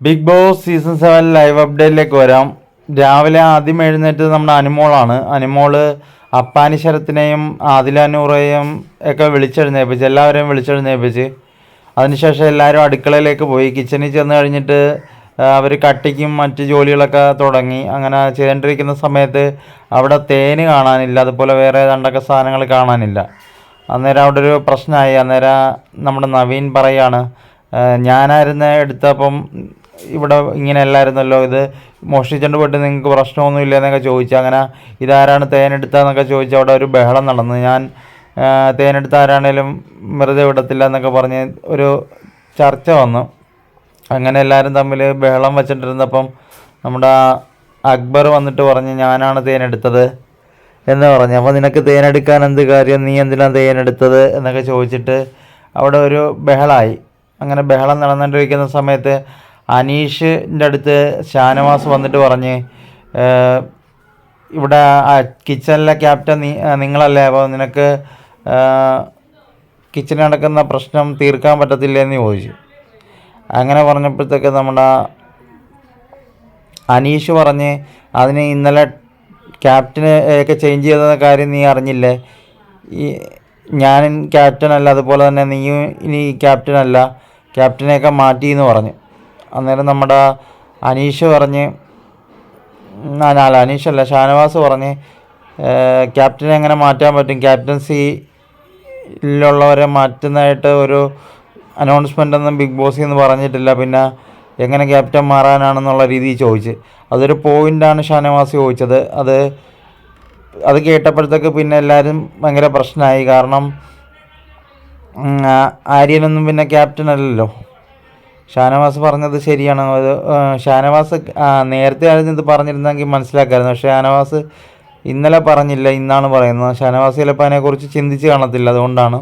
Big Boss season seven live അപ്ഡേറ്റിലേക്ക് വരാം. രാവിലെ ആദ്യം എഴുന്നേറ്റത് നമ്മുടെ അനുമോളാണ്. അനുമോൾ അപ്പാനി ശരത്തിനെയും ആദിലാനൂറേയും ഒക്കെ വിളിച്ചെഴുന്നേൽപ്പിച്ച് എല്ലാവരെയും വിളിച്ചെഴുന്നേൽപ്പിച്ച് അതിനുശേഷം എല്ലാവരും അടുക്കളയിലേക്ക് പോയി. കിച്ചണിൽ ചെന്ന് കഴിഞ്ഞിട്ട് അവർ കട്ടിക്കും മറ്റ് ജോലികളൊക്കെ തുടങ്ങി. അങ്ങനെ ചെയ്തുകൊണ്ടിരിക്കുന്ന സമയത്ത് അവിടെ തേന് കാണാനില്ല. അതുപോലെ വേറെ രണ്ടൊക്കെ സാധനങ്ങൾ കാണാനില്ല. അന്നേരം അവിടെ ഒരു പ്രശ്നമായി. അന്നേരം നമ്മുടെ നവീൻ പറയാണ് "ഏഹ് ഞാനായിരുന്നു എടുത്തപ്പം ഇവിടെ ഇങ്ങനെ അല്ലായിരുന്നല്ലോ? ഇത് മോഷ്ടിച്ചുകൊണ്ട് പോയിട്ട് നിങ്ങൾക്ക് പ്രശ്നമൊന്നും ഇല്ലെന്നൊക്കെ ചോദിച്ചു. അങ്ങനെ ഇതാരാണ് തേനെടുത്തതെന്നൊക്കെ ചോദിച്ചു അവിടെ ഒരു ബഹളം നടന്നു. ഞാൻ തേനെടുത്ത ആരാണേലും വെറുതെ വിടത്തില്ല എന്നൊക്കെ പറഞ്ഞ് ഒരു ചർച്ച വന്നു. അങ്ങനെ എല്ലാവരും തമ്മിൽ ബഹളം വെച്ചിട്ടിരുന്നപ്പം നമ്മുടെ അക്ബർ വന്നിട്ട് പറഞ്ഞ് ഞാനാണ് തേനെടുത്തത് എന്ന് പറഞ്ഞു. അപ്പോൾ നിനക്ക് തേനെടുക്കാൻ എന്ത് കാര്യം? നീ എന്തിനാണ് തേനെടുത്തത്? എന്നൊക്കെ ചോദിച്ചിട്ട് അവിടെ ഒരു ബഹളമായി അങ്ങനെ ബഹളം നടന്നുകൊണ്ടിരിക്കുന്ന സമയത്ത് അനീഷിന്റെ അടുത്ത് ഷാനവാസ് വന്നിട്ട് പറഞ്ഞ് ഇവിടെ കിച്ചണിലെ ക്യാപ്റ്റൻ നീ നിങ്ങളല്ലേ? അപ്പോൾ നിനക്ക് കിച്ചണിൽ നടക്കുന്ന പ്രശ്നം തീർക്കാൻ പറ്റത്തില്ല? എന്ന് ചോദിച്ചു. അങ്ങനെ പറഞ്ഞപ്പോഴത്തേക്ക് നമ്മുടെ അനീഷ് പറഞ്ഞ് അതിന് ഇന്നലെ ക്യാപ്റ്റന് ഒക്കെ ചേഞ്ച് ചെയ്ത കാര്യം നീ അറിഞ്ഞില്ലേ? ഈ ഞാൻ ക്യാപ്റ്റനല്ല അതുപോലെ തന്നെ നീയും ഇനി ക്യാപ്റ്റനല്ല. ക്യാപ്റ്റനെയൊക്കെ മാറ്റി എന്ന് പറഞ്ഞു. അന്നേരം നമ്മുടെ അനീഷ് പറഞ്ഞ് അല്ല അല്ല അനീഷ് അല്ല ഷാനവാസ് പറഞ്ഞ് ക്യാപ്റ്റനെ എങ്ങനെ മാറ്റാൻ പറ്റും? ക്യാപ്റ്റൻസിയിലുള്ളവരെ മാറ്റുന്നതായിട്ട് ഒരു അനൗൺസ്മെന്റ് ഒന്നും ബിഗ് ബോസിൽ നിന്ന് പറഞ്ഞിട്ടില്ല. പിന്നെ എങ്ങനെ ക്യാപ്റ്റൻ മാറാനാണെന്നുള്ള രീതിയിൽ ചോദിച്ച്. അതൊരു പോയിന്റാണ് ഷാനവാസ് ചോദിച്ചത്. അത് അത് കേട്ടപ്പോഴത്തേക്ക് പിന്നെ എല്ലാവരും ഭയങ്കര പ്രശ്നമായി. കാരണം ആര്യനൊന്നും പിന്നെ ക്യാപ്റ്റൻ അല്ലല്ലോ ഷാനവാസ് പറഞ്ഞത് ശരിയാണ്. അത് ഷാനവാസ് നേരത്തെ ആയിരുന്നു പറഞ്ഞിരുന്നെങ്കിൽ മനസ്സിലാക്കായിരുന്നു. പക്ഷേ ഷാനവാസ് ഇന്നലെ പറഞ്ഞില്ല ഇന്നാണ് പറയുന്നത്. ഷാനവാസ് ചിലപ്പോൾ അതിനെക്കുറിച്ച് ചിന്തിച്ച് കാണത്തില്ല അതുകൊണ്ടാണ്.